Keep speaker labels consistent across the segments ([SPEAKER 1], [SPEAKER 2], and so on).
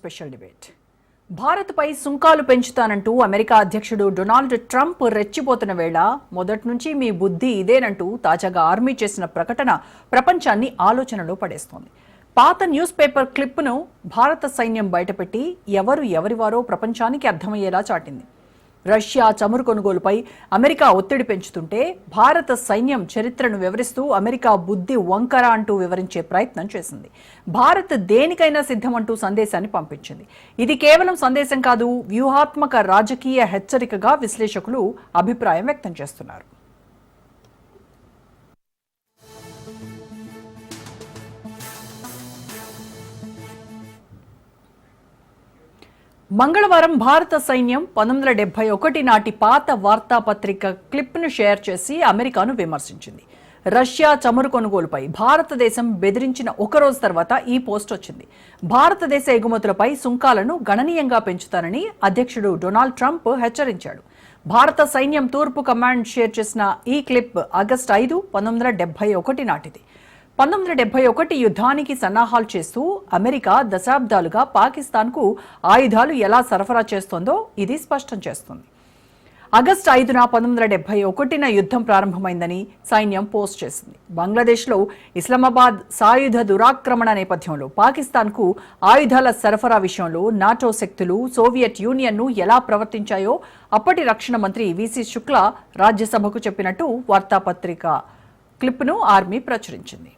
[SPEAKER 1] Special debate. భారత్పై సుంకాలు పెంచుతానంటూ అమెరికా అధ్యక్షుడు డొనాల్డ్ ట్రంప్ రెచ్చిపోతున్న వేళ మొదటి నుంచి మీ బుద్ధి ఇదేనంటూ తాజాగా ఆర్మీ చేసిన ప్రకటన ప్రపంచాన్ని ఆలోచనలో పడేస్తోంది. పాత న్యూస్ పేపర్ క్లిప్ను భారత సైన్యం బయటపెట్టి ఎవరు ఎవరివారో ప్రపంచానికి అర్థమయ్యేలా చాటింది. రష్యా చమురు కొనుగోలుపై అమెరికా ఒత్తిడి పెంచుతుంటే భారత సైన్యం చరిత్రను వివరిస్తూ అమెరికా బుద్ధి వంకర అంటూ వివరించే ప్రయత్నం చేసింది. భారత్ దేనికైనా సిద్ధమంటూ సందేశాన్ని పంపించింది. ఇది కేవలం సందేశం కాదు వ్యూహాత్మక రాజకీయ హెచ్చరికగా విశ్లేషకులు అభిప్రాయం వ్యక్తం చేస్తున్నారు. మంగళవారం భారత సైన్యం పంతొమ్మిది వందల డెబ్బై ఒకటి నాటి పాత వార్తాపత్రిక క్లిప్ను షేర్ చేసి అమెరికాను విమర్శించింది. రష్యా చమురు కొనుగోలుపై భారతదేశం బెదిరించిన ఒక రోజు తర్వాత ఈ పోస్ట్ వచ్చింది. భారతదేశ ఎగుమతులపై సుంకాలను గణనీయంగా పెంచుతానని అధ్యక్షుడు డొనాల్డ్ ట్రంప్ హెచ్చరించాడు. భారత సైన్యం తూర్పు కమాండ్ షేర్ చేసిన ఈ క్లిప్ ఆగస్టు ఐదు పంతొమ్మిది వందల డెబ్బై ఒకటి నాటిది. పంతొమ్మిది వందల డెబ్బై ఒకటి యుద్ధానికి సన్నాహాలు చేస్తూ అమెరికా దశాబ్దాలుగా పాకిస్తాన్కు ఆయుధాలు ఎలా సరఫరా చేస్తోందో ఇది స్పష్టం చేస్తుంది. ఆగస్టు ఐదున పంతొమ్మిది వందల డెబ్బై ఒకటిన యుద్ధం ప్రారంభమైందని సైన్యం పోస్ట్ చేసింది. బంగ్లాదేశ్లో ఇస్లామాబాద్ సాయుధ దురాక్రమణ నేపథ్యంలో పాకిస్తాన్కు ఆయుధాల సరఫరా విషయంలో నాటో శక్తులు సోవియట్ యూనియన్ను ఎలా ప్రవర్తించాయో అప్పటి రక్షణ మంత్రి విసి శుక్లా రాజ్యసభకు చెప్పినట్టు వార్తాపత్రిక క్లిప్ను ఆర్మీ ప్రచురించింది.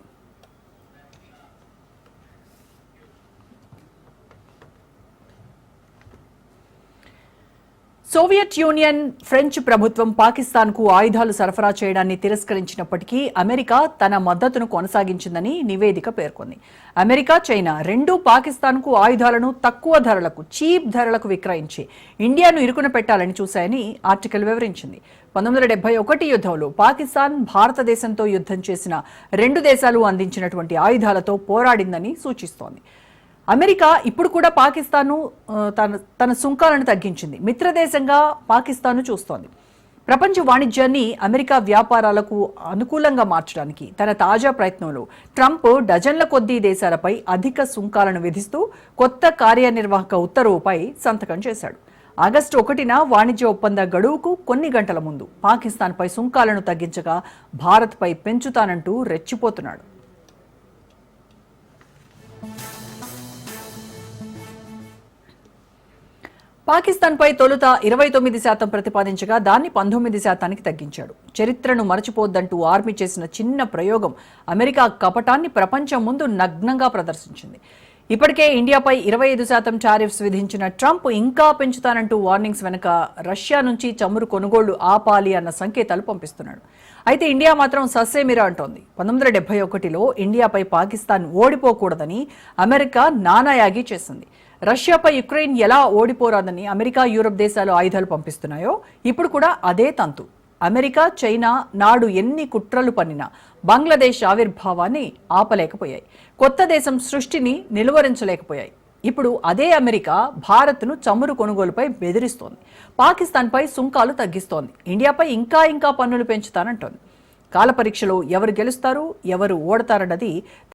[SPEAKER 1] సోవియట్ యూనియన్ ఫ్రెంచ్ ప్రభుత్వం పాకిస్తాన్కు ఆయుధాలు సరఫరా చేయడాన్ని తిరస్కరించినప్పటికీ అమెరికా తన మద్దతును కొనసాగించిందని నివేదిక పేర్కొంది. అమెరికా చైనా రెండూ పాకిస్తాన్కు ఆయుధాలను తక్కువ ధరలకు చీప్ ధరలకు విక్రయించి ఇండియాను ఇరుకున పెట్టాలని చూశాయని ఆర్టికల్ వివరించింది. పంతొమ్మిది వందల డెబ్బై ఒకటి యుద్ధంలో పాకిస్తాన్ భారతదేశంతో యుద్ధం చేసిన రెండు దేశాలు అందించినటువంటి ఆయుధాలతో పోరాడిందని సూచిస్తోంది. అమెరికా ఇప్పుడు కూడా పాకిస్తాన్ను తన తన సుంకాలను తగ్గించింది. మిత్రదేశంగా పాకిస్తాన్ను చూస్తోంది. ప్రపంచ వాణిజ్యాన్ని అమెరికా వ్యాపారాలకు అనుకూలంగా మార్చడానికి తన తాజా ప్రయత్నంలో ట్రంప్ డజన్ల కొద్దీ దేశాలపై అధిక సుంకాలను విధిస్తూ కొత్త కార్యనిర్వాహక ఉత్తర్వుపై సంతకం చేశాడు. ఆగస్టు ఒకటిన వాణిజ్య ఒప్పంద గడువుకు కొన్ని గంటల ముందు పాకిస్తాన్పై సుంకాలను తగ్గించగా భారత్పై పెంచుతానంటూ రెచ్చిపోతున్నాడు. పాకిస్తాన్పై తొలుత ఇరవై తొమ్మిది శాతం ప్రతిపాదించగా దాన్ని పంతొమ్మిది శాతానికి తగ్గించాడు. చరిత్రను మరచిపోద్దంటూ ఆర్మీ చేసిన చిన్న ప్రయోగం అమెరికా కపటాన్ని ప్రపంచం ముందు నగ్నంగా ప్రదర్శించింది. ఇప్పటికే ఇండియాపై ఇరవై ఐదు శాతం టారిఫ్స్ విధించిన ట్రంప్ ఇంకా పెంచుతానంటూ వార్నింగ్స్ వెనుక రష్యా నుంచి చమురు కొనుగోళ్ళు ఆపాలి అన్న సంకేతాలు పంపిస్తున్నాడు. అయితే ఇండియా మాత్రం సస్సేమిరా అంటోంది. పంతొమ్మిది వందల డెబ్బై ఒకటిలో ఇండియాపై పాకిస్తాన్ ఓడిపోకూడదని అమెరికా నానాయాగి చేసింది. రష్యాపై యుక్రెయిన్ ఎలా ఓడిపోరాదని అమెరికా యూరప్ దేశాలు ఆయుధాలు పంపిస్తున్నాయో ఇప్పుడు కూడా అదే తంతు. అమెరికా చైనా నాడు ఎన్ని కుట్రలు పన్నినా బంగ్లాదేశ్ ఆవిర్భావాన్ని ఆపలేకపోయాయి. కొత్త దేశం సృష్టిని నిలువరించలేకపోయాయి. ఇప్పుడు అదే అమెరికా భారత్ను చమురు కొనుగోలుపై బెదిరిస్తోంది. పాకిస్తాన్పై సుంకాలు తగ్గిస్తోంది. ఇండియాపై ఇంకా ఇంకా పన్నులు పెంచుతానంటోంది. కాలపరీక్షలో ఎవరు గెలుస్తారు ఎవరు ఓడతారన్నది